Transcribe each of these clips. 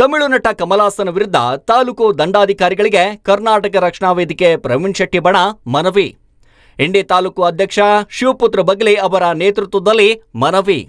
ತಮಿಳು ನಟ ಕಮಲಾಸನ ವಿರುದ್ಧ ತಾಲೂಕು ದಂಡಾಧಿಕಾರಿಗಳಿಗೆ ಕರ್ನಾಟಕ ರಕ್ಷಣಾ ವೇದಿಕೆ ಪ್ರವೀಣ್ ಶೆಟ್ಟಿ ಬಣ ಮನವಿ. ಇಂಡಿ ತಾಲೂಕು ಅಧ್ಯಕ್ಷ ಶಿವಪುತ್ರ ಬಗ್ಲಿ ಅವರ ನೇತೃತ್ವದಲ್ಲಿ ಮನವಿ.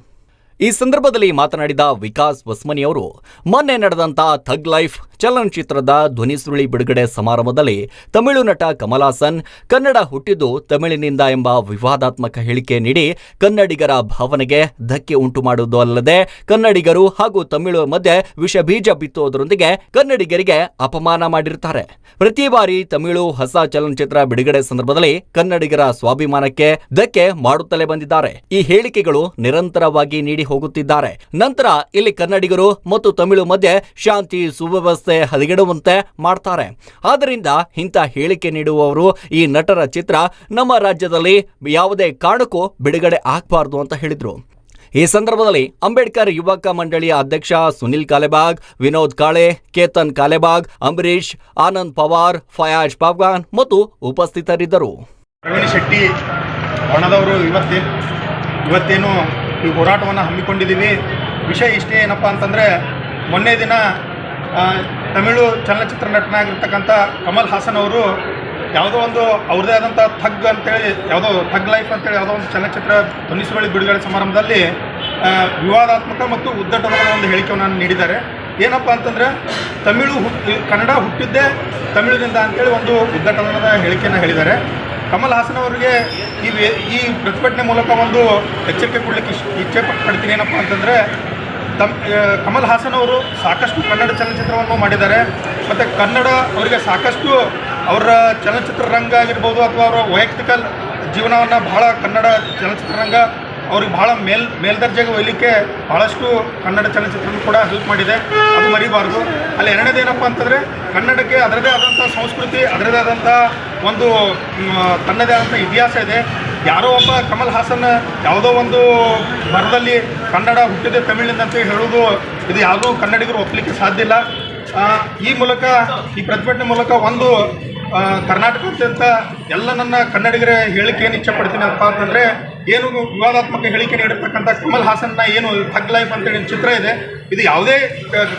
ಈ ಸಂದರ್ಭದಲ್ಲಿ ಮಾತನಾಡಿದ ವಿಕಾಸ್ ವಸ್ಮನಿ ಅವರು, ಮೊನ್ನೆ ನಡೆದಂತಹ ಥಗ್ ಲೈಫ್ ಚಲನಚಿತ್ರದ ಧ್ವನಿ ಸುರುಳಿ ಬಿಡುಗಡೆ ಸಮಾರಂಭದಲ್ಲಿ ತಮಿಳು ನಟ ಕಮಲಾಸನ್, ಕನ್ನಡ ಹುಟ್ಟಿದ್ದು ತಮಿಳಿನಿಂದ ಎಂಬ ವಿವಾದಾತ್ಮಕ ಹೇಳಿಕೆ ನೀಡಿ ಕನ್ನಡಿಗರ ಭಾವನೆಗೆ ಧಕ್ಕೆ ಉಂಟು ಮಾಡುವುದು ಅಲ್ಲದೆ ಕನ್ನಡಿಗರು ಹಾಗೂ ತಮಿಳು ಮಧ್ಯೆ ವಿಷ ಬೀಜ ಬಿತ್ತುವುದರೊಂದಿಗೆ ಕನ್ನಡಿಗರಿಗೆ ಅಪಮಾನ ಮಾಡಿರುತ್ತಾರೆ ಪ್ರತಿ ಬಾರಿ ತಮಿಳು ಹೊಸ ಚಲನಚಿತ್ರ ಬಿಡುಗಡೆ ಸಂದರ್ಭದಲ್ಲಿ ಕನ್ನಡಿಗರ ಸ್ವಾಭಿಮಾನಕ್ಕೆ ಧಕ್ಕೆ ಮಾಡುತ್ತಲೇ ಬಂದಿದ್ದಾರೆ. ಈ ಹೇಳಿಕೆಗಳು ನಿರಂತರವಾಗಿ ನೀಡಿ ಹೋಗುತ್ತಿದ್ದಾರೆ. ನಂತರ ಇಲ್ಲಿ ಕನ್ನಡಿಗರು ಮತ್ತು ತಮಿಳು ಮಧ್ಯೆ ಶಾಂತಿ ಸುವ್ಯವಸ್ಥೆ ಹದಗೆಡುವಂತೆ ಮಾಡ್ತಾರೆ. ಆದ್ದರಿಂದ ಇಂಥ ಹೇಳಿಕೆ ನೀಡುವವರು ಈ ನಟರ ಚಿತ್ರ ನಮ್ಮ ರಾಜ್ಯದಲ್ಲಿ ಯಾವುದೇ ಕಾರಣಕ್ಕೂ ಬಿಡುಗಡೆ ಆಗಬಾರ್ದು ಅಂತ ಹೇಳಿದರು. ಈ ಸಂದರ್ಭದಲ್ಲಿ ಅಂಬೇಡ್ಕರ್ ಯುವಕ ಮಂಡಳಿಯ ಅಧ್ಯಕ್ಷ ಸುನಿಲ್ ಕಾಲೆಬಾಗ್, ವಿನೋದ್ ಕಾಳೆ, ಕೇತನ್ ಕಾಲೆಬಾಗ್ ಅಂಬರೀಶ್ ಆನಂದ್ ಪವಾರ್, ಫಯಾಜ್ ಪಾವ್ಗಾನ್ ಮತ್ತು ಉಪಸ್ಥಿತರಿದ್ದರು. ಪ್ರವೀಣ್ ಶೆಟ್ಟಿ ಬಣದವರು ಇವತ್ತೇ ಇವತ್ತೇನು ಈ ಹೋರಾಟವನ್ನು ಹಮ್ಮಿಕೊಂಡಿದ್ದೀವಿ. ವಿಷಯ ಇಷ್ಟೇ ಏನಪ್ಪ ಅಂತಂದರೆ, ಮೊನ್ನೆ ದಿನ ತಮಿಳು ಚಲನಚಿತ್ರ ನಟನಾಗಿರ್ತಕ್ಕಂಥ ಕಮಲ್ ಹಾಸನ್ ಅವರು ಯಾವುದೋ ಒಂದು ಅವ್ರದ್ದೇ ಆದಂಥ ಥಗ್ ಅಂತೇಳಿ, ಯಾವುದೋ ಥಗ್ ಲೈಫ್ ಅಂತೇಳಿ ಯಾವುದೋ ಒಂದು ಚಲನಚಿತ್ರ ಧ್ವನಿಸುವಳಿ ಬಿಡುಗಡೆ ಸಮಾರಂಭದಲ್ಲಿ ವಿವಾದಾತ್ಮಕ ಮತ್ತು ಉದ್ದಟವಾದ ಒಂದು ಹೇಳಿಕೆಯನ್ನು ನೀಡಿದ್ದಾರೆ. ಏನಪ್ಪ ಅಂತಂದರೆ, ತಮಿಳು ಹುಟ್ಟಿ, ಕನ್ನಡ ಹುಟ್ಟಿದ್ದೇ ತಮಿಳಿನಿಂದ ಅಂತೇಳಿ ಒಂದು ಉದ್ದಟವಾದ ಹೇಳಿಕೆಯನ್ನು ಹೇಳಿದ್ದಾರೆ. ಕಮಲ್ ಹಾಸನ್ ಅವರಿಗೆ ಈ ಈ ಪ್ರತಿಭಟನೆ ಮೂಲಕ ಒಂದು ಎಚ್ಚರಿಕೆ ಕೊಡಲಿಕ್ಕೆ ಇಚ್ಛೆ ಪಡ್ತೀನಿ ಏನಪ್ಪ ಅಂತಂದರೆ ತಮ್ಮ ಕಮಲ್ ಹಾಸನ್ ಅವರು ಸಾಕಷ್ಟು ಕನ್ನಡ ಚಲನಚಿತ್ರವನ್ನು ಮಾಡಿದ್ದಾರೆ. ಮತ್ತು ಕನ್ನಡ ಅವರಿಗೆ ಸಾಕಷ್ಟು ಅವರ ಚಲನಚಿತ್ರ ರಂಗ ಆಗಿರ್ಬೋದು ಅಥವಾ ಅವರ ವೈಯಕ್ತಿಕ ಜೀವನವನ್ನು ಬಹಳ ಕನ್ನಡ ಚಲನಚಿತ್ರ ರಂಗ ಅವ್ರಿಗೆ ಬಹಳ ಮೇಲ್ ಮೇಲ್ದರ್ಜೆಗೆ ಒಯ್ಲಿಕ್ಕೆ ಭಾಳಷ್ಟು ಕನ್ನಡ ಚಲನಚಿತ್ರ ಕೂಡ ಹೆಲ್ಪ್ ಮಾಡಿದೆ. ಅದು ಮರಿಬಾರ್ದು. ಅಲ್ಲಿ ಎರಡನೇದೇನಪ್ಪ ಅಂತಂದರೆ, ಕನ್ನಡಕ್ಕೆ ಅದರದೇ ಆದಂಥ ಸಂಸ್ಕೃತಿ ಅದರದೇ ಆದಂಥ ಒಂದು ತನ್ನದೇ ಆದಂಥ ಇತಿಹಾಸ ಇದೆ. ಯಾರೋ ಒಬ್ಬ ಕಮಲ್ ಹಾಸನ್ ಯಾವುದೋ ಒಂದು ಬರದಲ್ಲಿ ಕನ್ನಡ ಹುಟ್ಟಿದೆ ತಮಿಳಿನಿಂದ ಅಂತ ಹೇಳೋದು ಇದು ಯಾವುದೂ ಕನ್ನಡಿಗರು ಒಪ್ಪಲಿಕ್ಕೆ ಸಾಧ್ಯ ಇಲ್ಲ. ಈ ಮೂಲಕ, ಈ ಪ್ರತಿಭಟನೆ ಮೂಲಕ ಒಂದು ಕರ್ನಾಟಕದಾದ್ಯಂತ ಎಲ್ಲ ನನ್ನ ಕನ್ನಡಿಗರ ಹೇಳಿಕೆ ಏನು ಇಚ್ಛೆ ಪಡ್ತೀನಿ ಅಂತಂದರೆ ಏನು ವಿವಾದಾತ್ಮಕ ಹೇಳಿಕೆ ನೀಡಿರ್ತಕ್ಕಂಥ ಕಮಲ್ ಹಾಸನ್ನ ಏನು ಥಗ್ ಲೈಫ್ ಅಂತೇಳಿ ಚಿತ್ರ ಇದೆ. ಇದು ಯಾವುದೇ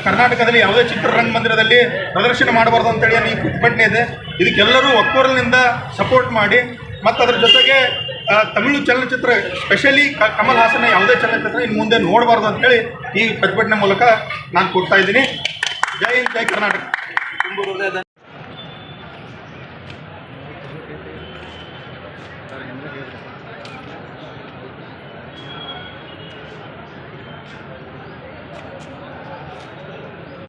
ಕರ್ನಾಟಕದಲ್ಲಿ ಯಾವುದೇ ಚಿತ್ರರಂಗ ಮಂದಿರದಲ್ಲಿ ಪ್ರದರ್ಶನ ಮಾಡಬಾರ್ದು ಅಂತೇಳಿ ಏನು ಈ ಪ್ರತಿಭಟನೆ ಇದೆ. ಇದಕ್ಕೆಲ್ಲರೂ ಒಕ್ಕೊರಲಿನಿಂದ ಸಪೋರ್ಟ್ ಮಾಡಿ. ಮತ್ತು ಅದ್ರ ಜೊತೆಗೆ ತಮಿಳು ಚಲನಚಿತ್ರ ಸ್ಪೆಷಲಿ ಕಮಲ್ ಹಾಸನ ಯಾವುದೇ ಚಲನಚಿತ್ರ ಇನ್ನು ಮುಂದೆ ನೋಡಬಾರ್ದು ಅಂತೇಳಿ ಈ ಪ್ರತಿಭಟನೆ ಮೂಲಕ ನಾನು ಕೊಡ್ತಾ ಇದ್ದೀನಿ. ಜೈ ಹಿಂದ್, ಜೈ ಕರ್ನಾಟಕ.